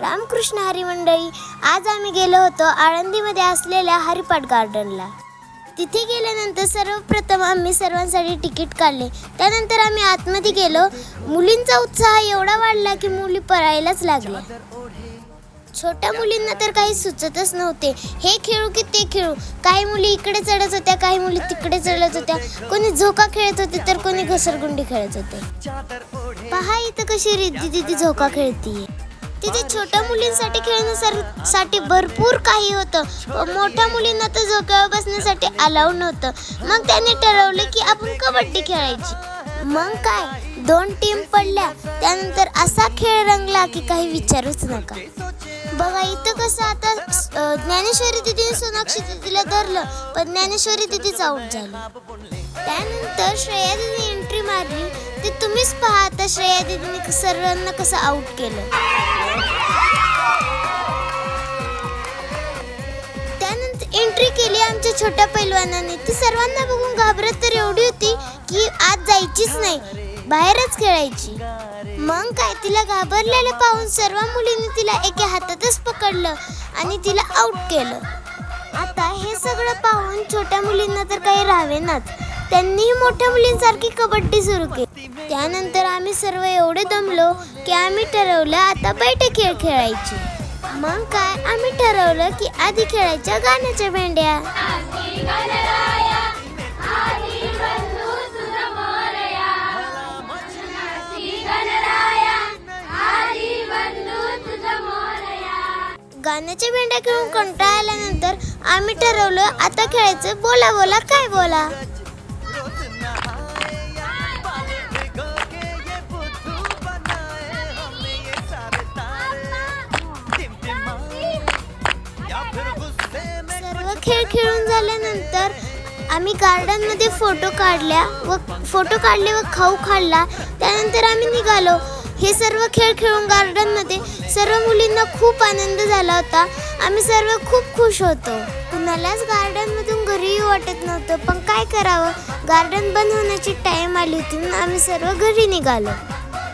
रामकृष्ण हरी मंडळी आज आम्ही गेलो होतो आळंदीमध्ये असलेल्या हरिपाठ गार्डनला. तिथे गेल्यानंतर सर्वप्रथम आम्ही सर्वांसाठी तिकीट काढले. त्यानंतर आम्ही आतमध्ये गेलो. मुलींचा उत्साह एवढा वाढला की मुली पळायलाच लागल्या छोट्या मुलींना तर काही सुचतच नव्हते. हे खेळू की ते खेळू? काही मुली इकडे चढत होत्या काही मुली तिकडे चढत होत्या. कोणी झोका खेळत होते तर कोणी घसरगुंडी खेळत होते. पहा इथं कशी रिद्धी दिदी झोका खेळतीये. तिथे छोट्या मुलींसाठी खेळण्यासाठी भरपूर काही होतं. मोठ्या मुलींना तर झोक्यावर बसण्यासाठी अलाव नव्हतं. मग त्याने ठरवलं की आपण कबड्डी खेळायची. मग काय? दोन टीम पडल्या. त्यानंतर असा खेळ रंगला की काही विचारूच नका. बघा इथं कसं आता ज्ञानेश्वरी दिदीने सोनाक्षी दिदीला धरलं पण ज्ञानेश्वरी दिदीच आउट झाली. त्यानंतर श्रेया दिदी एंट्री मारली ते तुम्हीच पहा आता श्रेया दिदीने सर्वांना कसं आऊट केलं. त्यानंतर एंट्री केली आमच्या छोट्या पैलवानाने. ती सर्वांना बघून घाबरत तर एवढी होती की आज जायचीच नाही बाहेरच खेळायची. मग काय तिला घाबरलेलं पाहून सर्व मुलींनी तिला एका हातातच पकडलं आणि तिला आऊट केलं. आता हे सगळं पाहून छोट्या मुलींना तर काही राहावेनाच. त्यांनीही मोठ्या मुलींसारखी कबड्डी सुरू केली. त्यानंतर आम्ही सर्व एवढे दमलो की आम्ही ठरवलं आता बैठे खेळ खेळायची. मग काय आम्ही ठरवलं की आधी खेळायच्या गाण्याच्या भेंड्या. गाण्याच्या भेंड्या खेळून कंटाळा आल्यानंतर आम्ही ठरवलं आता खेळायचं बोला बोला काय बोला. खेळ खेळून झाल्यानंतर आम्ही गार्डनमध्ये फोटो काढल्या व फोटो काढले व खाऊ खाल्ला. त्यानंतर आम्ही निघालो. हे सर्व खेळ खेळून गार्डनमध्ये सर्व मुलींना खूप आनंद झाला होता. आम्ही सर्व खूप खुश होतो. कुणालाच गार्डनमधून घरी वाटत नव्हतं पण काय करावं? गार्डन बंद होण्याची टाईम आली होती म्हणून आम्ही सर्व घरी निघालो.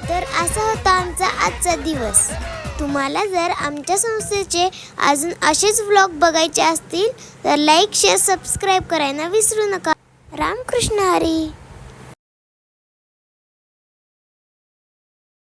तर असा होता आमचा आजचा दिवस. तुम्हाला जर आमच्या संस्थेचे अजून असेच व्लॉग बघायचे असतील तर लाईक शेअर सबस्क्राईब करायला विसरू नका. रामकृष्ण हरी.